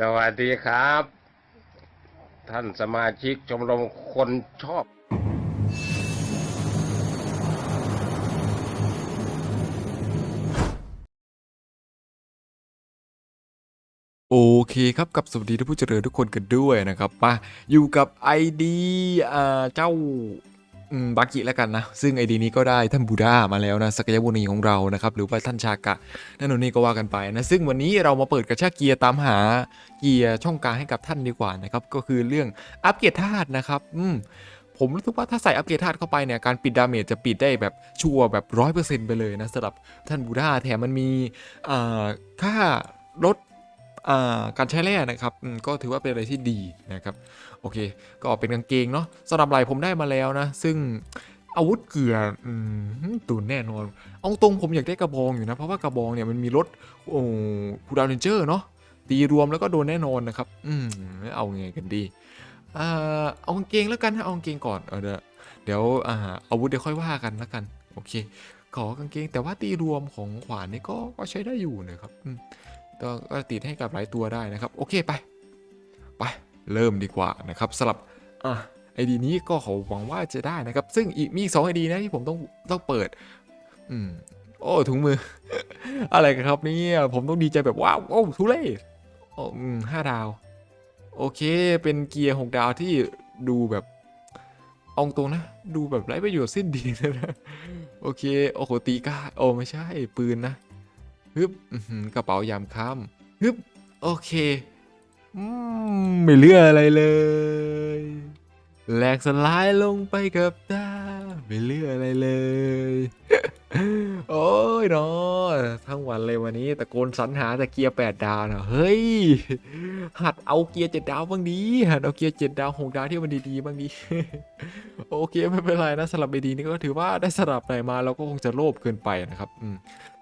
สวัสดีครับ ท่านสมาชิกชมรมคนชอบ โอเคครับกับสวัสดีท่านผู้เจริญทุกคนกันด้วยนะครับมาอยู่กับ ID อ่าเจ้า บากิแล้วกันนะ ซึ่ง ID นี้ก็ได้ท่านบูดามาแล้วนะ สักยบุนีของเรานะครับ หรือว่าท่านชากะ นั่นนนนี่ก็ว่ากันไปนะ ซึ่งวันนี้เรามาเปิดกระชากเกียร์ตามหาเกียร์ช่องกลางให้กับท่านดีกว่านะครับ ก็คือเรื่องอัปเกรดธาตุนะครับ อืมผมรู้สึกว่าถ้าใส่อัปเกรดธาตุเข้าไปเนี่ย การปิดดาเมจจะปิดได้แบบชัวร์แบบร้อยเปอร์เซ็นต์ไปเลยนะสำหรับท่านบูดาแถมมันมีค่าลดการใช้แร่นะครับก็ถือว่าเป็นอะไรที่ดีนะครับ อเค ก็เป็นกางเกงเนาะสำหรับไหลผมได้มาแล้วนะ ซึ่งอาวุธเกลืออตุนแน่นอน เอาตรงผมอยากได้กระบองอยู่นะ เพราะว่ากระบองเนี่ยมันมีรถโอ้คูดาวเรนเจอร์เนาะตีรวมแล้วก็โดนแน่นอนนะครับ อืมเอาไงกันดีเอากางเกงแล้วกันนะเอากางเกงก่อนเออเดี๋ยวเดี๋ยวอาอาวุธเดี๋ยวค่อยว่ากันแล้วกัน โอเค ขอกางเกงแต่ว่าตีรวมของขวานนี่ก็ก็ใช้ได้อยู่นะครับก็ติดให้กับหลายตัวได้นะครับ โอเคไป ไป เริ่มดีกว่านะครับสำหรับอะไอดีนี้ก็เขาหวังว่าจะได้นะครับ ซึ่งอีกมีอีกสองไอดีนะที่ผมต้องต้องเปิด อืมโอ้ถุงมือ อะไรกันครับเนี่ยผมต้องดีใจแบบว้าวโอ้ทุเล่โอ้อืมห้าดาว โอเค เป็นเกียร์หกดาวที่ดูแบบเอาตรงนะ ดูแบบไร้ประโยชน์สิ้นดีนะโอเค โอ้โหตีก้าโอ้ไม่ใช่ปืนนะฮึบกระเป๋ายามค่ำฮึบโอเค ไม่เลืออะไรเลยแหลกสลายลงไปกับตาไม่เลืออะไรเลย โอ้ยเนาะทั้งวันเลยวันนี้ตะโกนสรรหาแต่เกียร์แปดดาวนะเฮ้ย หัดเอาเกียร์เจ็ดดาวบ้างดีหัดเอาเกียร์เจ็ดดาวหกดาวที่มันดีๆบ้างดีโอเคไม่เป็นไรนะสลับไอดีนี่ก็ถือว่าได้สลับไหนมาเราก็คงจะโลภเกินไปนะครับอืม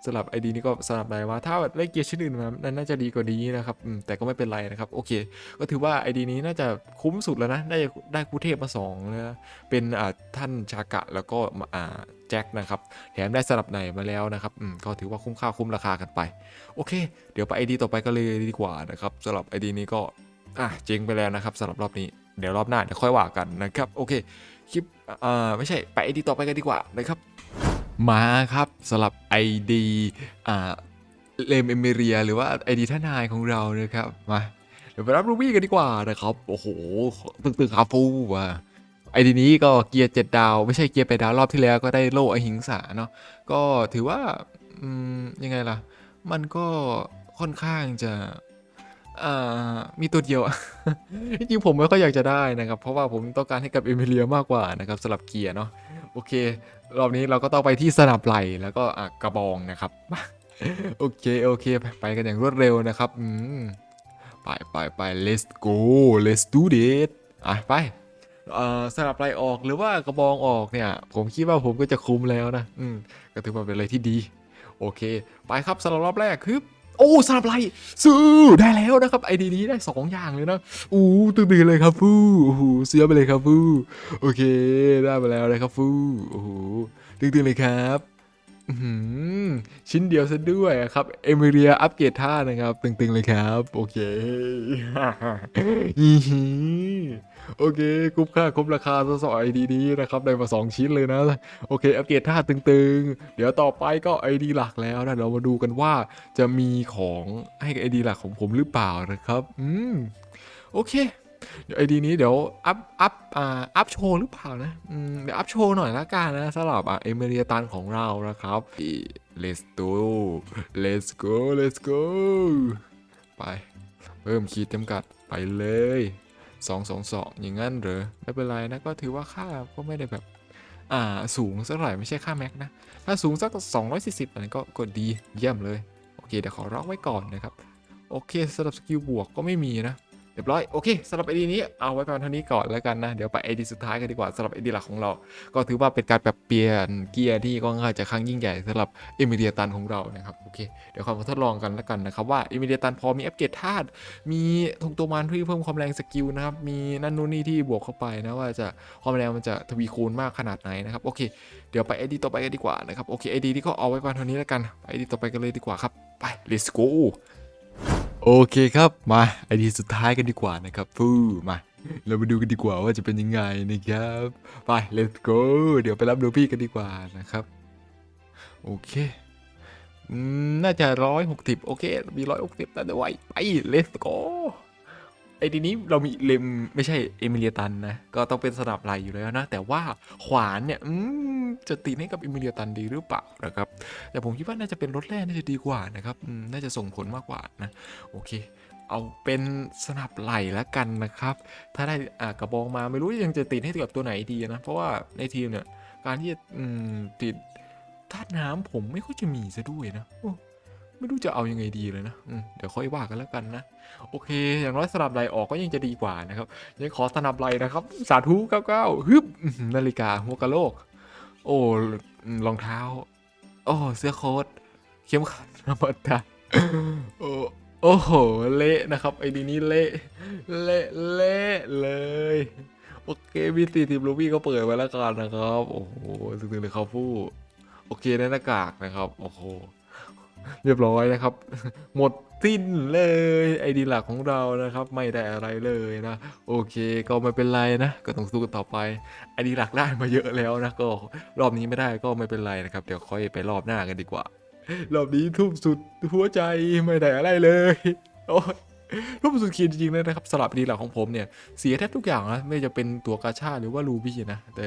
สลับ ID นี้ก็สลับได้ว่าถ้าได้เกียร์ชิ้นอื่นมานั้นน่าจะดีกว่านี้นะครับอืมแต่ก็ไม่เป็นไรนะครับโอเค ก็ถือว่า ID นี้น่าจะคุ้มสุดแล้วนะได้ได้คูเทพมา2นะเป็นอ่าท่านชากะแล้วก็อ่าแจ็คนะครับ แถมได้สลับไหนมาแล้วนะครับอืมก็ถือว่าคุ้มค่าคุ้มราคากันไป โอเค เดี๋ยวไป ID ต่อไปก็เลยดีกว่านะครับสำหรับ ID นี้ก็อะเจ๊งไปแล้วนะครับสำหรับรอบนี้เดี๋ยวรอบหน้าเดี๋ยวค่อยว่ากันนะครับโอเคคลิปอ่าไม่ใช่ไป ID ต่อไปกันดีกว่านะครับมาครับสำหรับ ID อ่าเลมเอเมเรียหรือว่า ID ท่านายของเรานะครับมาเดี๋ยวไปรับรูบี้กันดีกว่านะครับ โอ้โหตึงๆคาฟูว่ะ ไอดีนี้ก็เกียร์เจ็ดดาว ไม่ใช่เกียร์แปดดาวรอบที่แล้วก็ได้โล่อหิงสาเนาะก็ถือว่าอืมยังไงล่ะ มันก็ค่อนข้างจะมีตัวเดียวจริงผมไม่ค่อยอยากจะได้นะครับ เพราะว่าผมต้องการให้กับเอเมเรียมากกว่านะครับสำหรับเกียร์เนาะโอเค รอบนี้เราก็ต้องไปที่สนับไหลแล้วก็กระบองนะครับ โอเค โอเค ไปกันอย่างรวดเร็วนะครับไปไปไป let's go let's do this อะไป สนับไหลออกหรือว่ากระบองออกเนี่ย ผมคิดว่าผมก็จะคุ้มแล้วนะ อืมก็ถือว่าเป็นอะไรที่ดี โอเค ไปครับสำหรับรอบแรกคือโอ้สนับไหลซื้อได้แล้วนะครับไอดีนี้ได้สองอย่างเลยนะอู้ตื่นๆเลยครับฟูโอ้โหเสียไปเลยครับฟูโอเค ได้มาแล้วนะครับฟูโอ้โหตื่นๆเลยครับชิ้นเดียวซะด้วยอะครับเอมิเรียอัปเกรดท่านะครับ ตึงๆเลยครับ โอเค โอเคคุ้มค่าคุ้มราคาสองไอดีนี้นะครับได้มา2ชิ้นเลยนะ โอเคอัปเกรดท่าตึงๆ เดี๋ยวต่อไปก็ไอดีหลักแล้วนะเรามาดูกันว่าจะมีของให้ไอดีหลักของผมหรือเปล่านะครับ อืม โอเค เดี๋ยวไอดีนี้เดี๋ยวอัพอัพอ่าอัพโชว์หรือเปล่านะอืมเดี๋ยวอัพโชว์หน่อยละกันนะสำหรับอะเอเมเรียตันของเรานะครับ let's go let's go let's go ไปเพิ่มขีดจำกัดไปเลย 222 อย่างนั้นเหรอไม่เป็นไรนะก็ถือว่าค่าก็ไม่ได้แบบอ่าสูงสักเท่าไหร่ไม่ใช่ค่าแม็กนะ ถ้าสูงสัก 240อันนี้ก็ก็ดีเยี่ยมเลย โอเคเดี๋ยวขอร็อกไว้ก่อนนะครับ โอเคสำหรับสกิลบวกก็ไม่มีนะ เรียบร้อยโอเคสำหรับไอดีนี้เอาไว้ประมาณเท่านี้ก่อนแล้วกันนะ เดี๋ยวไปไอดีสุดท้ายกันดีกว่าสำหรับไอดีหลักของเรา ก็ถือว่าเป็นการปรับเปลี่ยนเกียร์ที่ก็ง่ายจะครั้งยิ่งใหญ่สำหรับเอมิเดียตันของเรานะครับโอเคเดี๋ยวขอมาทดลองกันแล้วกันนะครับว่าเอมิเดียตันพอมีอัปเกรดธาตุมีทงตัวมันที่เพิ่มความแรงสกิลนะครับมีนั่นนู่นนี่ที่บวกเข้าไปนะว่าจะความแรงมันจะทวีคูณมากขนาดไหนนะครับโอเคเดี๋ยวไปไอดีต่อไปกันดีกว่านะครับโอเคไอดีนี้ก็เอาไว้ประมาณเท่านี้แล้วกันไปไอดีต่อไปกันเลยดีกว่าครับไป let's go โอเคครับมาไอดีสุดท้ายกันดีกว่านะครับฟูมา เรามาดูกันดีกว่าว่าจะเป็นยังไงนะครับไป let's go เดี๋ยวไปรับดูพี่กันดีกว่านะครับโอเคอืมน่าจะร้อยหกสิบโอเค มีร้อยหกสิบแต่ไว้ไป let's go ไอ้ทีนี้เรามีเลมไม่ใช่เอมิเลียตันนะก็ต้องเป็นสนับไหลอยู่แล้วนะ แต่ว่าขวานเนี่ยจะตีให้กับเอมิเลียตันดีหรือเปล่านะครับ แต่ผมคิดว่าน่าจะเป็นรถแร่น่าจะดีกว่านะครับน่าจะส่งผลมากกว่านะโอเคเอาเป็นสนับไหลแล้วกันนะครับ ถ้าได้อ่ากระบองมาไม่รู้ยังจะติดให้กับตัวไหนดีนะ เพราะว่าในทีมเนี่ย การที่จะติดธาตุน้ำผมไม่ค่อยจะมีซะด้วยนะ ไม่รู้จะเอายังไงดีเลยนะอืเดี๋ยวค่อยว่ากันแล้วกันนะ โอเค อย่างน้อยสนับไหลออกก็ยังจะดีกว่านะครับ ยังขอสนับไหลนะครับ สาธุเก้าเก้าฮึบนาฬิกาหัวกะโหลก โอ้รองเท้าโอ้เสื้อโค้ทเข็มขัดธรรมดาโอ้โอ้โห เละนะครับ ไอ้ดีนี้เละ เละเละเลย โอเคมีสี่ทีมลูบี้ก็เปิดไว้แล้วกันนะครับ โอ้โหสึงๆเลยครับฟู่โอเคในหน้ากากนะครับ โอ้โห เรียบร้อยนะครับ หมดสิ้นเลยไอดีหลักของเรานะครับ ไม่ได้อะไรเลยนะ โอเคก็ไม่เป็นไรนะ ก็ต้องสู้กันต่อไปไอดีหลักได้มาเยอะแล้วนะก็รอบนี้ไม่ได้ก็ไม่เป็นไรนะครับ เดี๋ยวค่อยไปรอบหน้ากันดีกว่า รอบนี้ทุ่มสุดหัวใจไม่ได้อะไรเลยโอ้ยทุ่มสุดขีดจริงๆเลยนะครับสลับดีหลักของผมเนี่ยเสียแทบทุกอย่างนะไม่จะเป็นตัวกาชาหรือว่ารูบี้นะแต่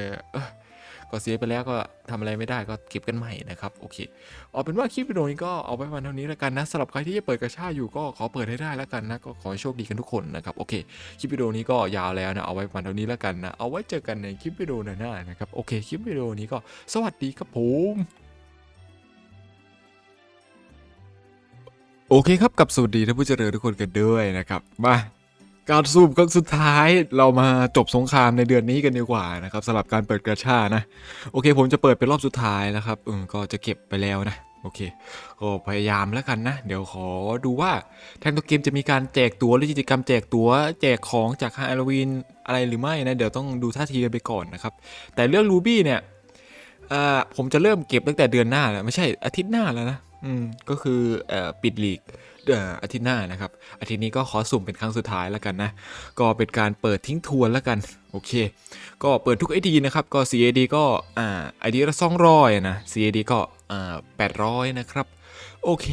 ก็เสียไปแล้วก็ทำอะไรไม่ได้ก็เก็บกันใหม่นะครับโอเคเอาเป็นว่าคลิปวิดีโอนี้ก็เอาไว้ประมาณเท่านี้แล้วกันนะสำหรับใครที่จะเปิดกระชาอยู่ก็ขอเปิดให้ได้แล้วกันนะก็ขอให้โชคดีกันทุกคนนะครับโอเคคลิปวิดีโอนี้ก็ยาวแล้วนะเอาไว้ประมาณเท่านี้แล้วกันนะเอาไว้เจอกันในคลิปวิดีโอหน้าๆนะครับโอเคคลิปวิดีโอนี้ก็สวัสดีครับผมโอเคครับกับสวัสดีท่านผู้เจริญทุกคนกันด้วยนะครับมา การสูบครั้งสุดท้ายเรามาจบสงครามในเดือนนี้กันดีกว่านะครับสำหรับการเปิดกระชานะ โอเค ผมจะเปิดเป็นรอบสุดท้ายแล้วครับก็จะเก็บไปแล้วนะโอเคก็พยายามแล้วกันนะ เดี๋ยวขอดูว่าทางตัวเกมจะมีการแจกตั๋วหรือกิจกรรมแจกตั๋วแจกของจากฮาโลวีนอะไรหรือไม่นะ เดี๋ยวต้องดูท่าทีกันไปก่อนนะครับ แต่เรื่องรูบี้เนี่ยผมจะเริ่มเก็บตั้งแต่เดือนหน้าแล้วไม่ใช่อาทิตย์หน้าแล้วนะอืมก็คืออปิดลีก อาทิตย์หน้านะครับ อาทิตย์นี้ก็ขอสุ่มเป็นครั้งสุดท้ายแล้วกันนะ ก็เป็นการเปิดทิ้งทวนแล้วกัน โอเค ก็เปิดทุก ID นะครับ ก็ CAD ก็อ่า ID ละ200นะ CAD ก็อ่า800นะครับ โอเค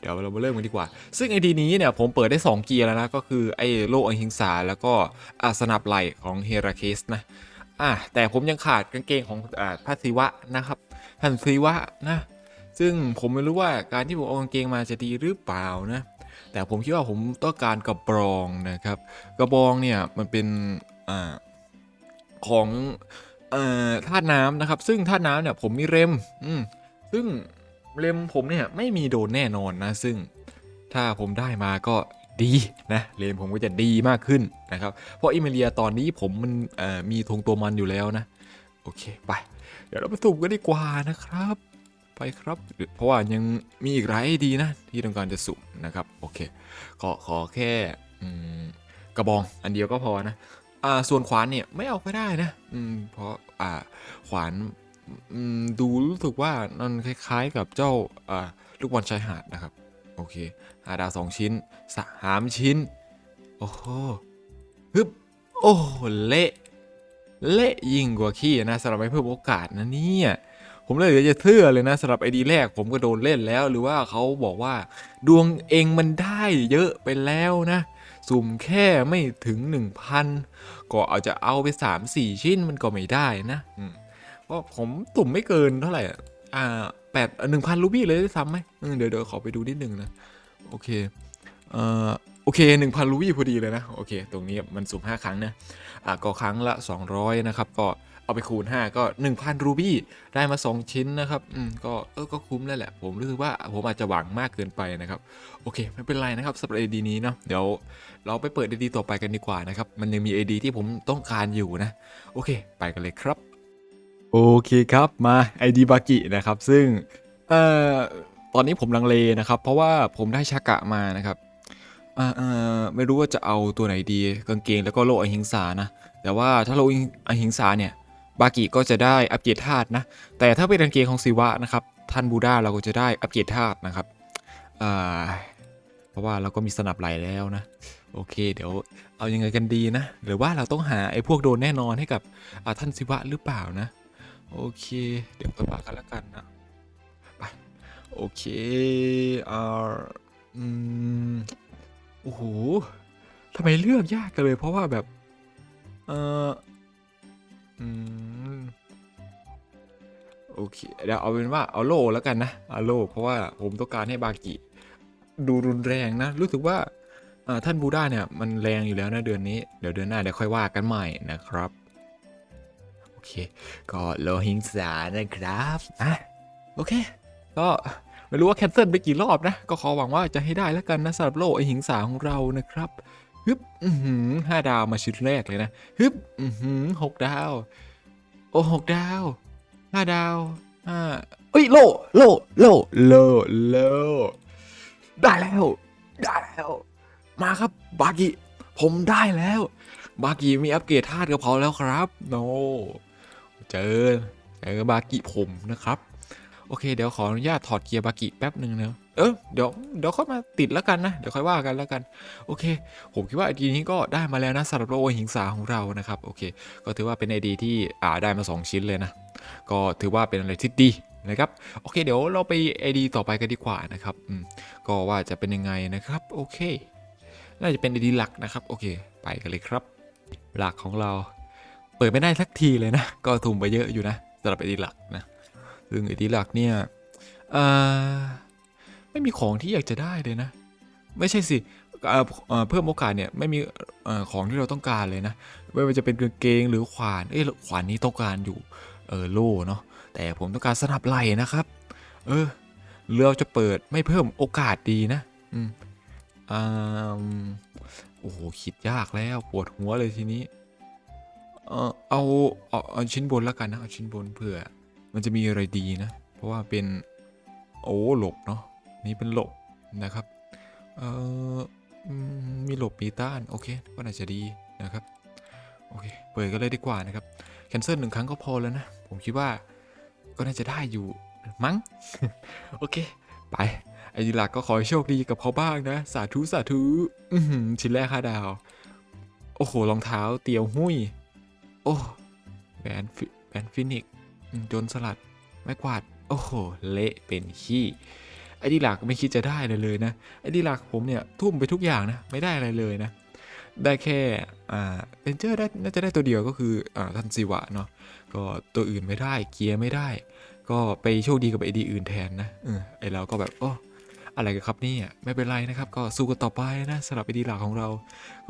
เดี๋ยวเรามาเริ่มกันดีกว่า ซึ่ง ID นี้เนี่ยผมเปิดได้ 2 เกียร์แล้วนะ ก็คือไอ้โลกอหิงสาแล้วก็อาสนับไหลของเฮราเคสนะอะแต่ผมยังขาดกางเกงของอ่าพระศิวะนะครับท่านศิวะนะ ซึ่งผมไม่รู้ว่าการที่ผมเอากางเกงมาจะดีหรือเปล่านะ แต่ผมคิดว่าผมต้องการกระบองนะครับ กระบองเนี่ยมันเป็นอของเอ่อธาตุน้ำนะครับ ซึ่งธาตุน้ำเนี่ยผมมีเรมอืมซึ่งเรมผมเนี่ยไม่มีโดนแน่นอนนะ ซึ่งถ้าผมได้มาก็ดีนะเรมผมก็จะดีมากขึ้นนะครับ เพราะอิมิเลียตอนนี้ผมมันมีธงตัวมันอยู่แล้วนะ โอเค ไป เดี๋ยวเราไปสุ่มกันดีกว่านะครับ ไปครับเพราะว่ายังมีอีกหลายดีนะ ที่ต้องการจะสุ่มนะครับโอเคขอขอแค่กระบองอันเดียวก็พอนะอ่าส่วนขวานเนี่ยไม่เอาก็ได้นะอืมเพราะอ่าขวานดูรู้สึกว่ามันคล้ายๆกับเจ้าอ่าลูกบอลชายหาดนะครับโอเคหาดาวสองชิ้นสามชิ้นโอ้โหฮึบโอ้เละเละยิ่งกว่าขี้นะสำหรับไม่เพิ่มโอกาสนะเนี่ย ผมเลยอยากจะเชื่อเลยนะสำหรับไอดีแรกผมก็โดนเล่นแล้ว หรือว่าเขาบอกว่า ดวงเองมันได้เยอะไปแล้วนะ สุ่มแค่ไม่ถึง 1,000 ก็เอาจะเอาไป 3-4 ชิ้นมันก็ไม่ได้นะเพราะผมสุ่มไม่เกินเท่าไหร่อ่าแปดหนึ่งพันรูบี้เลยได้ซ้ำไหมอืมเดี๋ยวเดี๋ยวขอไปดูนิดนึงนะ โอเค เอ่อ โอเค 1,000 รูบี้พอดีเลยนะ โอเค ตรงนี้มันสุ่ม5 ครั้งนะ อะก็ครั้งละ 200 นะครับ ก็เอาไปคูณ 5 ก็ 1,000 รูบี้ ได้มา 2 ชิ้นนะครับ อืม ก็ เออ ก็คุ้มแล้วแหละ ผมรู้สึกว่าผมอาจจะหวังมากเกินไปนะครับ โอเค ไม่เป็นไรนะครับสำหรับ AD นี้เนาะ เดี๋ยวเราไปเปิด AD ต่อไปกันดีกว่านะครับ มันยังมี AD ที่ผมต้องการอยู่นะ โอเค ไปกันเลยครับ โอเคครับ มา ID บากินะครับ ซึ่ง เอ่อ ตอนนี้ผมลังเลนะครับ เพราะว่าผมได้ชากะมานะครับ อ่าเออไม่รู้ว่าจะเอาตัวไหนดีกางเกงแล้วก็โลอหิงสานะ แต่ว่าถ้าโลอหิงสาเนี่ยบากิก็จะได้อัปเกรดธาตุนะ แต่ถ้าเป็นกางเกงของศิวะนะครับท่านบูดาเราก็จะได้อัปเกรดธาตุนะครับอ่าราะว่าเราก็มีสนับไหลแล้วนะ โอเค เดี๋ยวเอายังไงกันดีนะ หรือว่าเราต้องหาไอ้พวกโดนแน่นอนให้กับท่านศิวะหรือเปล่านะ โอเค เดี๋ยวไปว่ากันแล้วกันนะไปโอเคอ่าอืม โอ้โหทำไมเลือกยากกันเลย เพราะว่าแบบ เอออืมโอเคเดี๋ยวเอาเป็นว่าเอาโล่แล้วกันนะเอาโล่เพราะว่าผมต้องการให้บากิ ดูรุนแรงนะ รู้สึกว่าอ่าท่านบูด้าเนี่ย มันแรงอยู่แล้วนะเดือนนี้ เดี๋ยวเดือนหน้าเดี๋ยวค่อยว่ากันใหม่นะครับ โอเค ก็โลหิงสานะครับอะโอเค ก็ ไม่รู้ว่าแคนเซิลไปกี่รอบนะ ก็ขอหวังว่าจะให้ได้แล้วกันนะสำหรับโลกไอหิงสาของเรานะครับฮึบห้าดาวมาชิ้นแรกเลยนะฮึบหกดาว โอ้หกดาวห้าดาวห้าเอ้ยโลโลโลโลโลได้แล้ว ได้แล้ว มาครับบากิผมได้แล้ว บากิมีอัปเกรดธาตุกับเขาแล้วครับ โน เจอ เจอบากิผมนะครับ โอเคเดี๋ยวขออนุญาตถอดเกียร์บากิแป๊บหนึ่งนะเออเดี๋ยวเดี๋ยวค่อยมาติดแล้วกันนะ เดี๋ยวค่อยว่ากันแล้วกัน โอเค ผมคิดว่าไอดีนี้ก็ได้มาแล้วนะสำหรับโลหิงสาของเรานะครับ โอเค ก็ถือว่าเป็นไอดีที่อ่าได้มา 2 ชิ้นเลยนะ ก็ถือว่าเป็นอะไรที่ดีนะครับ โอเคเดี๋ยวเราไปไอดีต่อไปกันดีกว่านะครับอืมก็ว่าจะเป็นยังไงนะครับ โอเค น่าจะเป็นไอดีหลักนะครับ โอเค ไปกันเลยครับ หลักของเรา เปิดไม่ได้สักทีเลยนะ ก็ทุ่มไปเยอะอยู่นะสำหรับไอดีหลักนะ ซึ่งไอดีหลักเนี่ยไม่มีของที่อยากจะได้เลยนะ ไม่ใช่สิเพิ่มโอกาสเนี่ยไม่มีของที่เราต้องการเลยนะ ไม่ว่าจะเป็นกางเกงหรือขวานเอ้ขวานนี้ต้องการอยู่เออโล่เนาะแต่ผมต้องการสนับไหล่นะครับ เออเราจะเปิดไม่เพิ่มโอกาสดีนะอืมอ่าโอ้โหคิดยากแล้วปวดหัวเลยทีนี้ เออเอาเอาเอาชิ้นบนแล้วกันนะเอาชิ้นบนเผื่อ มันจะมีอะไรดีนะ เพราะว่าเป็นโอ้หลบเนาะนี่เป็นหลบนะครับเอออืมมีหลบมีต้านโอเคก็น่าจะดีนะครับโอเคเปิดกันเลยดีกว่านะครับแคนเซิลหนึ่งครั้งก็พอแล้วนะ ผมคิดว่าก็น่าจะได้อยู่มั้งโอเค ไปไอ้ดีลักก็ขอให้โชคดีกับเขาบ้างนะ สาธุสาธุชิ้นแรกห้าดาว โอ้โหรองเท้าเตียวหุ้ย โอ้แบนแบนฟินิก จนสลัดไม้กวาด โอ้โห เละเป็นขี้ไอ้ดีหลักไม่คิดจะได้เลยเลยนะ ไอ้ดีหลักผมเนี่ยทุ่มไปทุกอย่างนะ ไม่ได้อะไรเลยนะ ได้แค่อ่าเรนเจอร์ได้น่าจะได้ตัวเดียวก็คืออ่าทันซิวะเนาะ ก็ตัวอื่นไม่ได้ เกียร์ไม่ได้ ก็ไปโชคดีกับไอดีอื่นแทนนะ เออไอเราก็แบบโอ้ อะไรกันครับเนี่ยไม่เป็นไรนะครับ ก็สู้กันต่อไปนะสำหรับไอดีหลักของเรา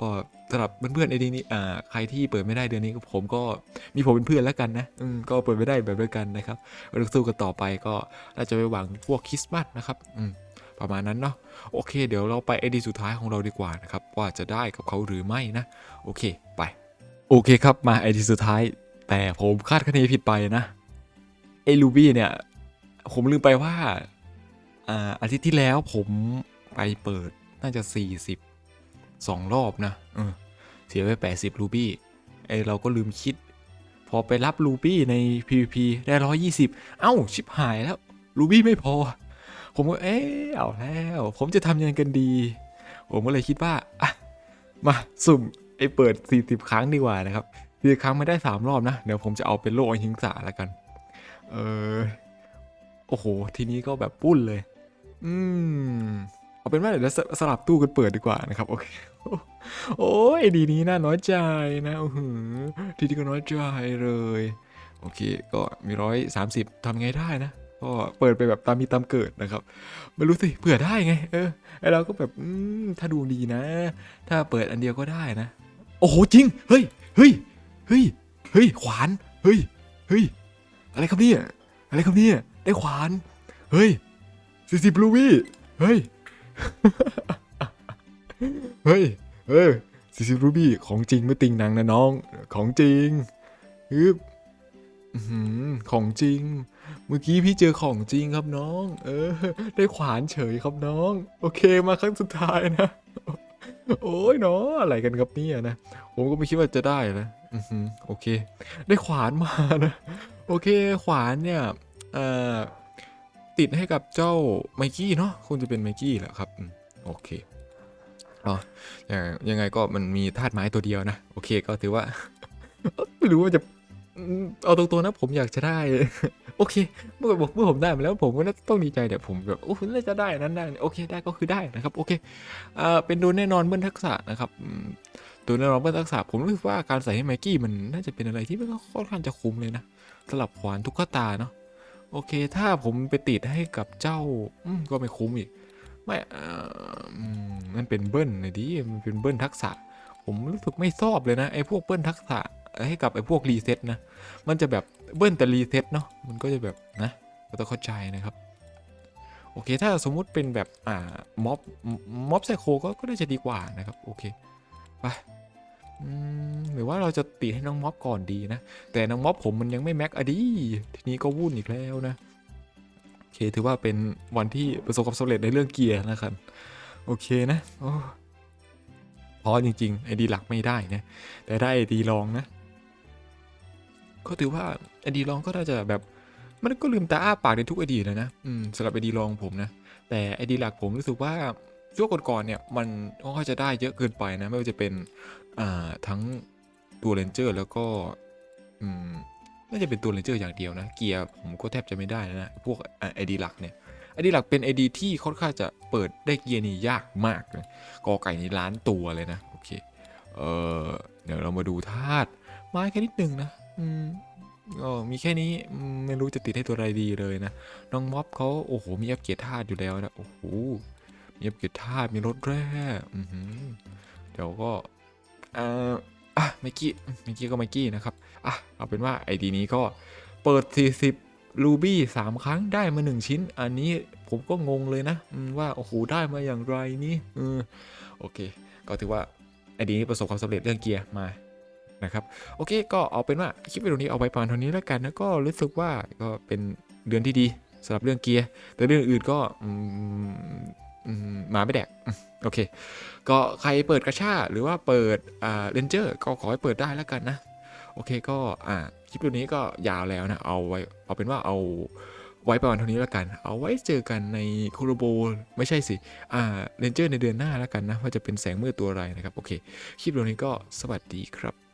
ก็สำหรับเพื่อนๆไอดีนี้อ่าใครที่เปิดไม่ได้เดือนนี้ก็ผมก็มีผมเป็นเพื่อนแล้วกันนะอืมก็เปิดไม่ได้แบบเดียวกันนะครับก็ต้องสู้กันต่อไปก็น่าจะไปหวังพวกคริสต์มาสนะครับอืมประมาณนั้นเนาะโอเค เดี๋ยวเราไปไอดีสุดท้ายของเราดีกว่านะครับว่าจะได้กับเขาหรือไม่นะ โอเคไป โอเคครับมาไอดีสุดท้าย แต่ผมคาดคะเนผิดไปนะไอลูบี้เนี่ยผมลืมไปว่า อาทิตย์ที่แล้วผมไปเปิดน่าจะ 40สองรอบนะเออเสียไป 80 รูบี้ไอเราก็ลืมคิด พอไปรับรูบี้ใน PVP ได้ 120 เอ้า ชิบหายแล้ว รูบี้ไม่พอ ผมก็เอ๊เอาแล้ว ผมจะทำยังไงกันดี ผมก็เลยคิดว่า อะ มาสุ่มไอเปิด 40 ครั้งดีกว่านะครับสี่ครั้งไม่ได้ 3 รอบนะ เดี๋ยวผมจะเอาเป็นโลหิงสาแล้วกัน เออโอ้โห ทีนี้ก็แบบปุ้นเลย อืม เอาเป็นว่าเดี๋ยวสสลับตู้กันเปิดดีกว่านะครับ โอเค โอ้ยดีนี้น่าน้อยใจนะโอ้โหทีนี้ก็น้อยใจเลย โอเค ก็มีร้อยสามสิบทำไงได้นะก็เปิดไปแบบตามมีตามเกิดนะครับไม่รู้สิเผื่อได้ไง เออไอเราก็แบบถ้าดวงดีนะ ถ้าเปิดอันเดียวก็ได้นะ โอ้โหจริง เฮ้ยเฮ้ยเฮ้ยเฮ้ยขวานเฮ้ยเฮ้ยอะไรครับเนี่ยอะไรครับเนี่ยได้ขวาน เฮ้ย สี่สิบลูวี่เฮ้ย เฮ้ยเฮ้ยสี่สิบรูบี้ของจริงไม่ติงนังนะน้อง ของจริงฮึบอื้อหือของจริง เมื่อกี้พี่เจอของจริงครับน้อง เออ ได้ขวานเฉยครับน้อง โอเคมาครั้งสุดท้ายนะ โอ้ยเนาะอะไรกันครับเนี่ยนะ ผมก็ไม่คิดว่าจะได้นะอือหือโอเค ได้ขวานมานะ โอเค ขวานเนี่ย เอ่อ ติดให้กับเจ้าไมกี้เนาะคงจะเป็นไมกี้แหละครับโอเคอ๋อยังยังไงก็มันมีธาตุไม้ตัวเดียวนะ โอเคก็ถือว่าไม่รู้ว่าจะเอาตรงๆนะผมอยากจะได้ โอเค เมื่อบอกเมื่อผมได้มาแล้วผมก็น่าต้องดีใจแต่ผมแบบโอ้น่าจะได้นั้นได้โอเคได้ก็คือได้นะครับโอเคอ่าเป็นโดนแน่นอนเบิ้ลทักษะนะครับตัวแน่นอนเบิ้ลทักษะผมรู้สึกว่าการใส่ให้ไมกี้มันน่าจะเป็นอะไรที่มันค่อนข้างจะคุ้มเลยนะสลับขวานทุกขตาเนาะ โอเค ถ้าผมไปติดให้กับเจ้าก็ไม่คุ้มอีก ไม่เอ่ออืมมันเป็นเบิ้ลนะดิมันเป็นเบิ้ลทักษะ ผมรู้สึกไม่ชอบเลยนะไอ้พวกเบิ้ลทักษะให้กับไอ้พวกรีเซ็ตนะ มันจะแบบเบิ้ลแต่รีเซ็ตเนาะ มันก็จะแบบนะก็ต้องเข้าใจนะครับ โอเค ถ้าสมมุติเป็นแบบอ่าม็อบม็อบไซโคก็ก็น่าจะดีกว่านะครับ โอเค ไป หรือว่าเราจะตีให้น้องม็อบก่อนดีนะ แต่น้องม็อบผมมันยังไม่แม็กอะดี ทีนี้ก็วุ่นอีกแล้วนะ โอเคถือว่าเป็นวันที่ประสบความสำเร็จในเรื่องเกียร์นะครับ โอเคนะโอ้พอจริงๆไอดีหลักไม่ได้นะ แต่ได้ไอดีรองนะ ก็ถือว่าไอดีรองก็น่าจะแบบ มันก็ลืมตาอ้าปากในทุกไอดีเลยนะสำหรับไอดีรองผมนะ แต่ไอดีหลักผมรู้สึกว่าช่วงก่อนๆเนี่ยมันก็จะได้เยอะเกินไปนะ ไม่ว่าจะเป็น ทั้งตัวเรนเจอร์แล้วก็อืมน่าจะเป็นตัวเรนเจอร์อย่างเดียวนะเกียร์ผมก็แทบจะไม่ได้แล้วนะพวกไอดีหลักเนี่ยไอดีหลักเป็นไอดีที่ค่อนข้างจะเปิดได้เกียร์นี่ยากมากเลยกอไก่นี่ล้านตัวเลยนะโอเคเออเดี๋ยวเรามาดูธาตุไม้แค่นิดนึงนะอืมก็มีแค่นี้ไม่รู้จะติดให้ตัวอะไรดีเลยนะน้องม็อบเขาโอ้โหมีอัปเกรดธาตุอยู่แล้วนะโอ้โหมีอัปเกรดธาตุมีรถแร่เดี๋ยวก็ อ่าอะไมกี้ไมกี้ก็ไมกี้นะครับอะเอาเป็นว่าไอดีนี้ก็เปิด 40รูบี้3ครั้งได้มา 1 ชิ้น อันนี้ผมก็งงเลยนะว่าโอ้โหได้มาอย่างไรนี่เออโอเค ก็ถือว่าไอดีนี้ประสบความสำเร็จเรื่องเกียร์มานะครับโอเคก็เอาเป็นว่าคลิปวิดีโอนี้เอาไว้ประมาณเท่านี้แล้วกันนะก็รู้สึกว่าก็เป็นเดือนที่ดีสำหรับเรื่องเกียร์แต่เรื่องอื่นก็ หมาไม่แดก โอเค ก็ใครเปิดกระชาหรือว่าเปิดอ่าเรนเจอร์ก็ขอให้เปิดได้แล้วกันนะ โอเคก็อ่าคลิปวิดีโอนี้ก็ยาวแล้วนะ เอาไว้เอาเป็นว่าเอาไว้ประมาณเท่านี้แล้วกัน เอาไว้เจอกันในคูโรโบไม่ใช่สิอ่าเรนเจอร์ในเดือนหน้าแล้วกันนะ ว่าจะเป็นแสงมืดตัวอะไรนะครับ โอเค คลิปวิดีโอนี้ก็สวัสดีครับ